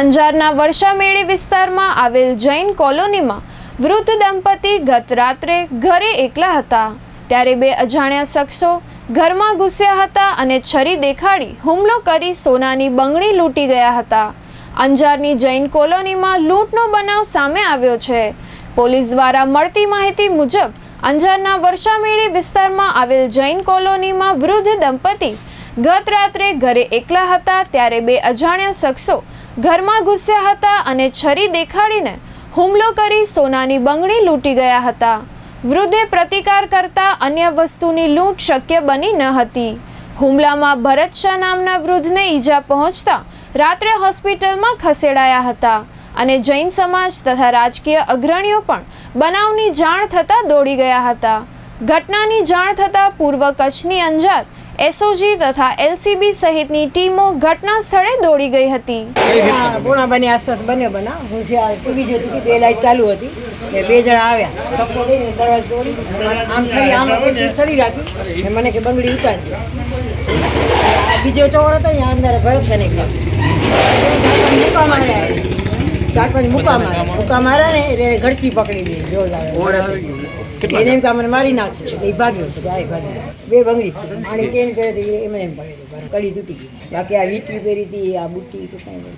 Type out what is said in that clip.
અંજારના વર્ષામેળી વિસ્તારમાં આવેલ જૈન કોલોનીમાં વૃદ્ધ દંપતી ગત રાત્રે ઘરે એકલા હતા. ત્યારે બે અજાણ્યા શખ્સો ઘરમાં ઘૂસ્યા હતા અને છરી દેખાડી હુમલો કરી સોનાની બંગડી લૂંટી ગયા હતા. અંજારની જૈન કોલોનીમાં લૂંટનો બનાવ સામે આવ્યો છે. પોલીસ દ્વારા મળતી માહિતી મુજબ, અંજારના વર્ષામેળી વિસ્તારમાં આવેલ જૈન કોલોનીમાં વૃદ્ધ દંપતી ગત રાત્રે ઘરે એકલા હતા. ત્યારે બે અજાણ્યા શખ્સો ઘરમાં ઘૂસ્યા હતા અને છરી દેખાડીને હુમલો કરી સોનાની બંગડી લૂંટી ગયા હતા. વૃદ્ધે પ્રતિકાર કરતા અન્ય વસ્તુની લૂંટ શક્ય બની ન હતી. હુમલામાં ભરત શાહ નામના વૃદ્ધને ઈજા પહોંચતા રાત્રે હોસ્પિટલમાં ખસેડાયા હતા અને જૈન સમાજ તથા રાજકીય અગ્રણીઓ પણ બનાવની જાણ થતાં દોડી ગયા હતા. ઘટનાની જાણ થતાં પૂર્વ કચ્છની અંજાર એસઓજી તથા એલસીબી સહિતની ટીમો ઘટના સ્થળે દોડી ગઈ હતી. પૂર્ણાબાની આસપાસ બન્યો બના હું. જ્યાં ટીવી જોતી હતી, બે લાઈટ ચાલુ હતી. ને બે જણા આવ્યા. દરવાજો તોડી, આમ છરી આમ છરી રાખી, ને મને કે બંગડી ઉતારી બીજો ચોર હતો ને અંદર ભરત મુકા માર્યા ચાર પાંચ મુકા માર્યા મુકા માર્યા ને એટલે ઘડતી પકડી દે જોરદાર એને એમ કે મને મારી નાખશે. એટલે એ ભાગ્યો તો આ ભાગ્યો બે બંગડી આની ચેન પહેરી એમને એમ પડેલી કડી તૂટી ગઈ બાકી આ વીટી પહેરી હતી આ બુટ્ટી કે કાંઈ